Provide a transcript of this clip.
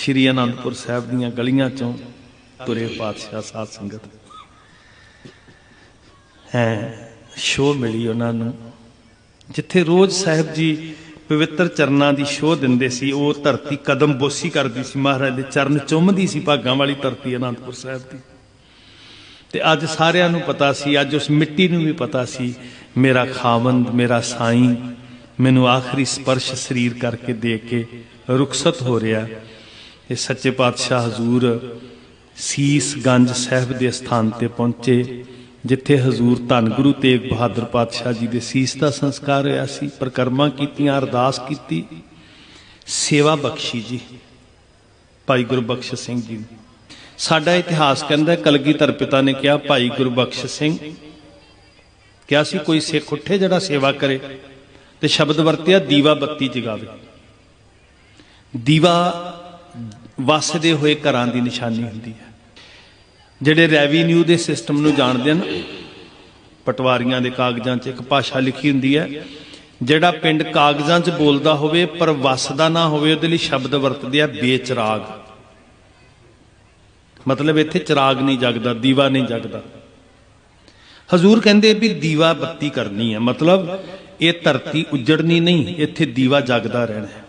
ਸ਼੍ਰੀ ਅਨੰਦਪੁਰ ਸਾਹਿਬ ਦੀਆਂ ਗਲੀਆਂ ਚੋਂ ਤੁਰੇ ਪਾਤਸ਼ਾਹ ਸਾਧ ਸੰਗਤ। ਹੈ, ਸ਼ੋਅ ਮਿਲੀ ਉਹਨਾਂ ਨੂੰ। ਜਿੱਥੇ ਰੋਜ਼ ਸਾਹਿਬ ਜੀ ਪਵਿੱਤਰ ਚਰਨਾਂ ਦੀ ਸ਼ੋਅ ਦਿੰਦੇ ਸੀ, ਉਹ ਧਰਤੀ ਕਦਮ ਬੋਸੀ ਕਰਦੀ ਸੀ ਮਹਾਰਾਜ ਦੇ ਚਰਨ ਚੁੰਮਦੀ ਸੀ ਭਾਗਾਂ ਵਾਲੀ ਧਰਤੀ ਅਨੰਦਪੁਰ ਸਾਹਿਬ ਦੀ। ਤੇ ਅੱਜ ਸਾਰਿਆਂ ਨੂੰ ਪਤਾ ਸੀ, ਅੱਜ ਉਸ ਮਿੱਟੀ ਨੂੰ ਵੀ ਪਤਾ ਸੀ, ਮੇਰਾ ਖਾਵੰਦ, ਮੇਰਾ ਸਾਈਂ, ਮੈਨੂੰ ਆਖਰੀ ਸਪਰਸ਼ ਸਰੀਰ ਕਰਕੇ ਦੇ ਕੇ ਰੁਖਸਤ ਹੋ ਰਿਹਾ। ਇਹ ਸੱਚੇ ਪਾਤਸ਼ਾਹ ਹਜ਼ੂਰ ਸੀਸ ਗੰਜ ਸਾਹਿਬ ਦੇ ਸਥਾਨ ਤੇ ਪਹੁੰਚੇ ਜਿੱਥੇ ਹਜ਼ੂਰ ਧੰਨ ਗੁਰੂ ਤੇਗ ਬਹਾਦਰ ਪਾਤਸ਼ਾਹ ਜੀ ਦੇ ਸੀਸ ਦਾ ਸੰਸਕਾਰ ਹੋਇਆ ਸੀ ਪ੍ਰਕਰਮਾ ਕੀਤੀਆਂ ਅਰਦਾਸ ਕੀਤੀ। ਸੇਵਾ ਬਖਸ਼ੀ ਜੀ ਭਾਈ ਗੁਰਬਖਸ਼ ਸਿੰਘ ਜੀ ਨੂੰ। ਸਾਡਾ ਇਤਿਹਾਸ ਕਹਿੰਦਾ ਹੈ, ਕਲਗੀਧਰ ਪਿਤਾ ਨੇ ਕਿਹਾ ਭਾਈ ਗੁਰਬਖਸ਼ ਸਿੰਘ ਕਿਹਾ ਸੀ ਕੋਈ ਸਿੱਖ ਉੱਠੇ ਜਿਹੜਾ ਸੇਵਾ ਕਰੇ ਤੇ ਸ਼ਬਦ ਵਰਤਿਆ ਦੀਵਾ ਬੱਤੀ ਜਗਾਵੇ। ਦੀਵਾ ਵਸਦੇ ਹੋਏ ਘਰਾਂ ਦੀ ਨਿਸ਼ਾਨੀ ਹੁੰਦੀ ਹੈ। ਜਿਹੜੇ ਰੈਵਨਿਊ ਦੇ ਸਿਸਟਮ ਨੂੰ ਜਾਣਦੇ ਹਨ, ਪਟਵਾਰੀਆਂ ਦੇ ਕਾਗਜ਼ਾਂ 'ਚ ਇੱਕ ਭਾਸ਼ਾ ਲਿਖੀ ਹੁੰਦੀ ਹੈ, ਜਿਹੜਾ ਪਿੰਡ ਕਾਗਜ਼ਾਂ 'ਚ ਬੋਲਦਾ ਹੋਵੇ ਪਰ ਵਸਦਾ ਨਾ ਹੋਵੇ, ਉਹਦੇ ਲਈ ਸ਼ਬਦ ਵਰਤਦੇ ਆ, ਬੇਚਰਾਗ। ਮਤਲਬ ਇੱਥੇ ਚਿਰਾਗ ਨਹੀਂ ਜਗਦਾ, ਦੀਵਾ ਨਹੀਂ ਜਗਦਾ। ਹਜ਼ੂਰ ਕਹਿੰਦੇ ਵੀ ਦੀਵਾ ਬੱਤੀ ਕਰਨੀ ਹੈ, ਮਤਲਬ ਇਹ ਧਰਤੀ ਉਜੜਨੀ ਨਹੀਂ, ਇੱਥੇ ਦੀਵਾ ਜਗਦਾ ਰਹਿਣਾ ਹੈ।